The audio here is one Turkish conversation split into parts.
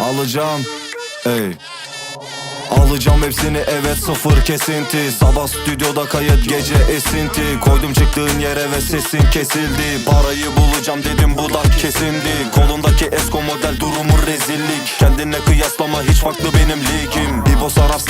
Alacağım. Ey Alacağım hepsini evet sıfır kesinti. Sabah stüdyoda kayıt gece esinti. Koydum çıktığın yere ve sesin kesildi. Parayı bulacağım dedim bu da kesindi. Kolundaki esko model durumu rezillik. Kendine kıyaslama hiç farklı benim ligim. İbo sarar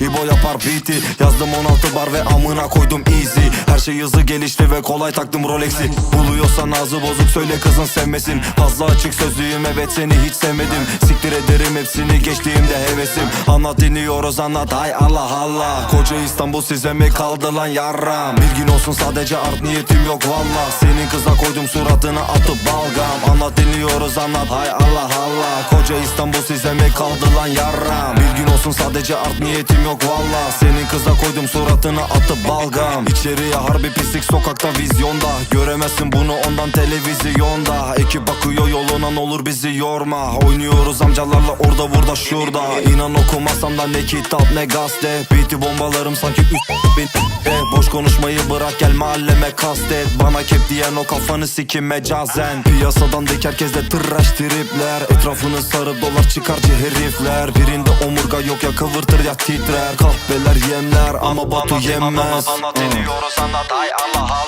İbo yapar beat'i. Yazdım 16 bar ve amına koydum easy. Her şey hızlı gelişti ve kolay taktım Rolex'i. Buluyorsan ağzı bozuk söyle kızın sevmesin. Fazla açık sözlüyüm evet seni hiç sevmedim. Siktir ederim hepsini geçtiğimde hevesim. Anlat dinliyoruz anlat ay Allah Allah. Koca İstanbul size mi kaldı lan yarram? Bir gün olsun sadece art niyetim yok valla. Senin kıza koydum suratına atıp balgam. Anlat dinliyoruz anlat. Hay Allah Allah. Koca İstanbul size mi kaldı lan yarram? Bir gün olsun sadece art niyetim yok valla. Senin kıza koydum suratına atıp balgam. İçeriye harbi pislik sokakta vizyonda. Göremezsin bunu ondan televizyonda. Ekip bakıyor yoluna olur bizi yorma. Oynuyoruz amcalarla orada burada şurada. İnan okumasam da ne kitap ne gazete. Beat'i bombalarım sanki üst bin. E, Boş konuşmayı bırak gel mahalleme kastet Bana kep diyen o kafanı sikim mecazen. Piyasadan dek herkeste tıraş tripler. Etrafını sarıp dolar çıkarcı herifler. Birinde omurga yok ya kıvırtır ya titrer. Kahveler yemler ama Batu yemez. Anlat ediyoruz anlat. Ay Allah Allah. Kaldı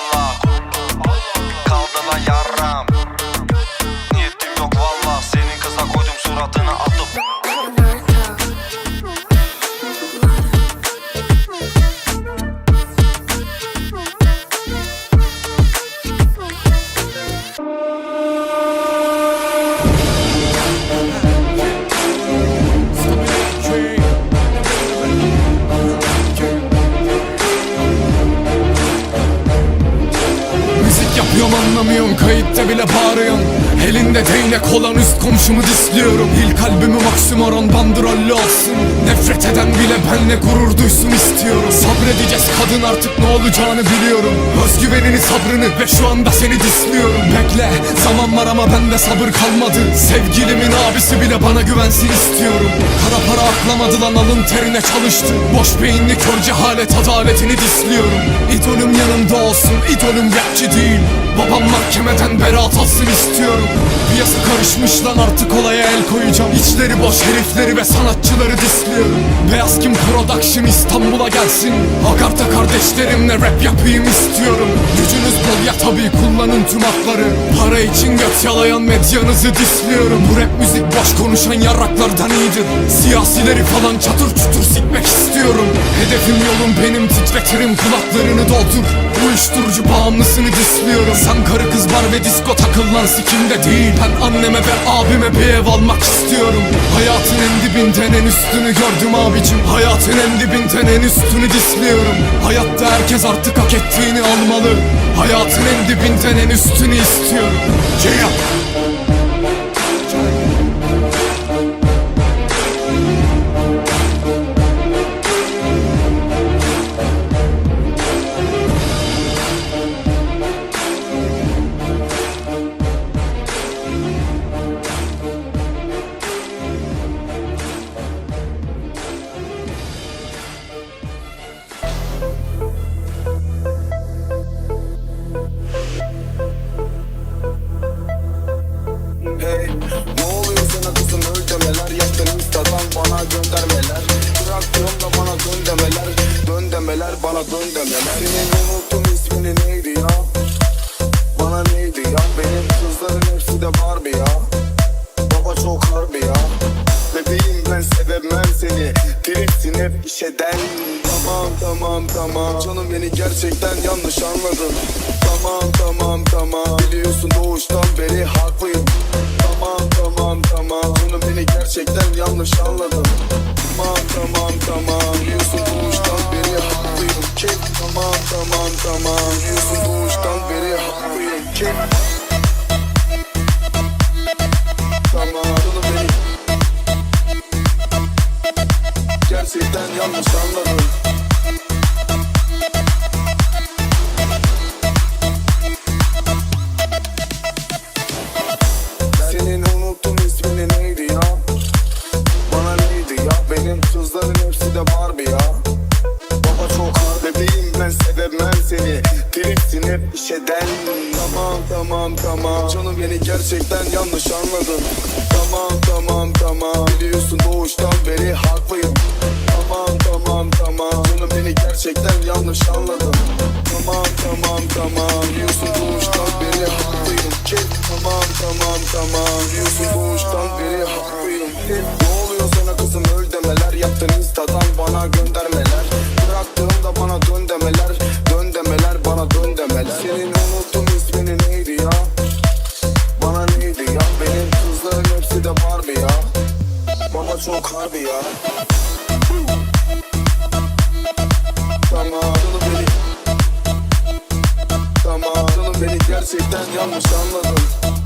kayıtta bile bağırıyorum. Elinde değnek olan üst komşumu disliyorum. İlk albümü maksimoron bandrollü olsun Nefret eden bile benle gurur duysun istiyorum. Sabredeceğiz kadın artık ne olacağını biliyorum. Özgüvenini sabrını ve şu anda seni disliyorum. Bekle zaman var ama bende sabır kalmadı. Sevgilimin abisi bile bana güvensin istiyorum. Kara para aklamadı lan alın terine çalıştı. Boş beyinli kör cehalet adaletini disliyorum. İdolüm yanımda olsun idolüm rapçi değil. Babam mahkemeden beraat alsın istiyorum. Piyasa karışmış lan artık olaya el İçleri boş herifleri ve sanatçıları disliyorum. Beyaz Kim Production İstanbul'a gelsin. Agartha kardeşlerimle rap yapayım istiyorum. Gücünüz bol ya tabii kullanın tüm hakları. Para için göt yalayan medyanızı disliyorum. Bu rap müzik boş konuşan yarraklardan iyidir. Siyasileri falan çatır çutur sikmek istiyorum. Hedefim yolum benim titretirim kulaklarını doldur. Uyuşturucu bağımlısını disliyorum. Sen karı kız bar ve disko takılan sikimde değil. Ben anneme ve abime bir ev almak istiyorum Hayatın en dibinden en üstünü gördüm abicim. Hayatın en dibinden en üstünü disliyorum. Hayatta herkes artık hak ettiğini almalı. Hayatın en dibinden en üstünü istiyorum. Yeah. Dön demeler bana dön demeler Senin unuttum ismini neydi ya? Bana neydi ya? Benim kızların hepsi de Barbie ya. Baba çok harbi ya. Bebeğim ben sevmem seni. Tripsin hep işeden Tamam tamam tamam. Canım beni gerçekten yanlış anladın. Tamam tamam tamam. Biliyorsun doğuştan beri haklıyım. Tamam tamam tamam. Canım beni gerçekten yanlış anladın. Tamam tamam tamam Tamam tamam tamam. Biliyorsun doğuştan beri haklıyım. Kim? Tamam canım beni Gerçekten yanlış anladın Tamam tamam tamam. Canım beni gerçekten yanlış anladın. Tamam tamam tamam. Biliyorsun doğuştan beri haklıyım. Tamam tamam tamam. Canım beni gerçekten yanlış anladın. Tamam tamam tamam. Biliyorsun doğuştan beri haklıyım. Tamam tamam tamam. Biliyorsun doğuştan beri haklıyım. Ne oluyor sana kızım? Öl demeler Yaptın instadan bana göndermeler hepsi de Barbie ya? Bana çok harbi ya. Tamam beni Tamam beni gerçekten yanlış anladın